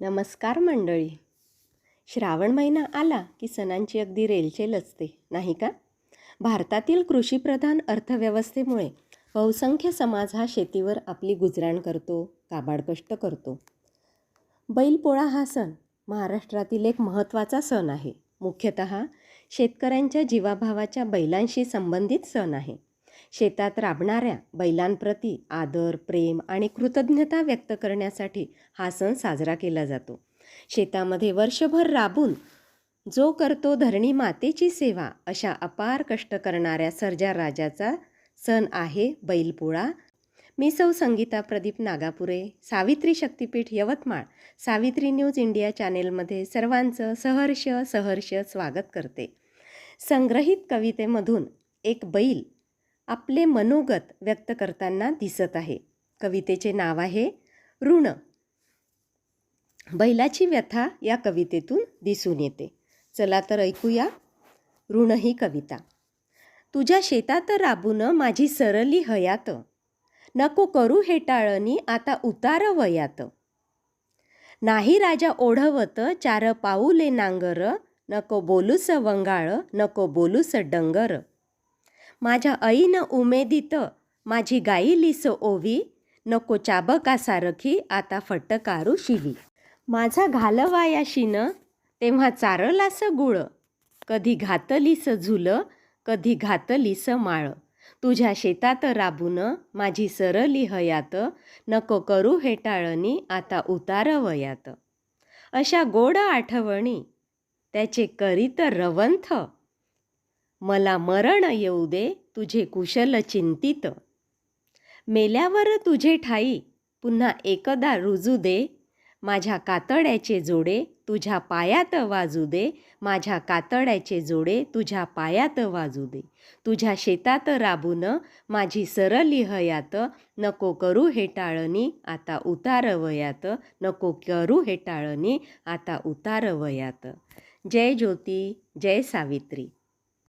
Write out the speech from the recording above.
नमस्कार मंडळी. श्रावण महिना आला की सणांची अगदी रेलचेल असते नाही का? भारतातील कृषीप्रधान अर्थव्यवस्थेमुळे बहुसंख्य समाज हा शेतीवर आपली गुजराण करतो काबाडकष्ट करतो. बैलपोळा हा सण महाराष्ट्रातील एक महत्त्वाचा सण आहे. मुख्यतः शेतकऱ्यांच्या जीवाभावाच्या बैलांशी संबंधित सण आहे. शेतात राबणाऱ्या बैलांप्रती आदर प्रेम आणि कृतज्ञता व्यक्त करण्यासाठी हा सण साजरा केला जातो. शेतामध्ये वर्षभर राबून जो करतो धरणी मातेची सेवा अशा अपार कष्ट करणाऱ्या सर्जा राजाचा सण आहे बैलपोळा. मी सौ संगीता प्रदीप नागापुरे सावित्री शक्तिपीठ यवतमाळ सावित्री न्यूज इंडिया चॅनेलमध्ये सर्वांचं सहर्ष सहर्ष स्वागत करते. संग्रहित कवितेमधून एक बैल आपले मनोगत व्यक्त करताना दिसत आहे. कवितेचे नाव आहे ऋण. बैलाची व्यथा या कवितेतून दिसून येते. चला तर ऐकूया ऋण ही कविता. तुझ्या शेतात राबून माझी सरली हयात. नको करू हे टाळणी आता उतार वयात. नाही राजा ओढवत चार पाऊले नांगर. नको बोलूस वंगाळ नको बोलूस डंगर. माझ्या ऐन उमेदीत माझी गाईलीस ओवी नको चाबका सारखी आता फटकारू शिवी. माझा घालवायाशीन तेव्हा चारलास गुळ. कधी घातलीस झुल कधी घातलीस माळ. तुझ्या शेतात राबून माझी सरली हयात नको करू हे टाळणी आता उतार वयात. अशा गोड आठवणी त्याचे करीत रवंथ. मला मरण येऊ दे तुझे कुशल चिंतित. मेल्यावर तुझे ठाई पुन्हा एकदा रुजू दे. माझ्या कातड्याचे जोडे तुझ्या पायात वाजू दे. माझ्या कातड्याचे जोडे तुझ्या पायात वाजू दे. तुझ्या शेतात राबून माझी सरली हयात. नको करू हे टाळणी आता उतार वयात. नको करू हे टाळणी आता उतार वयात. जय ज्योती जय सावित्री.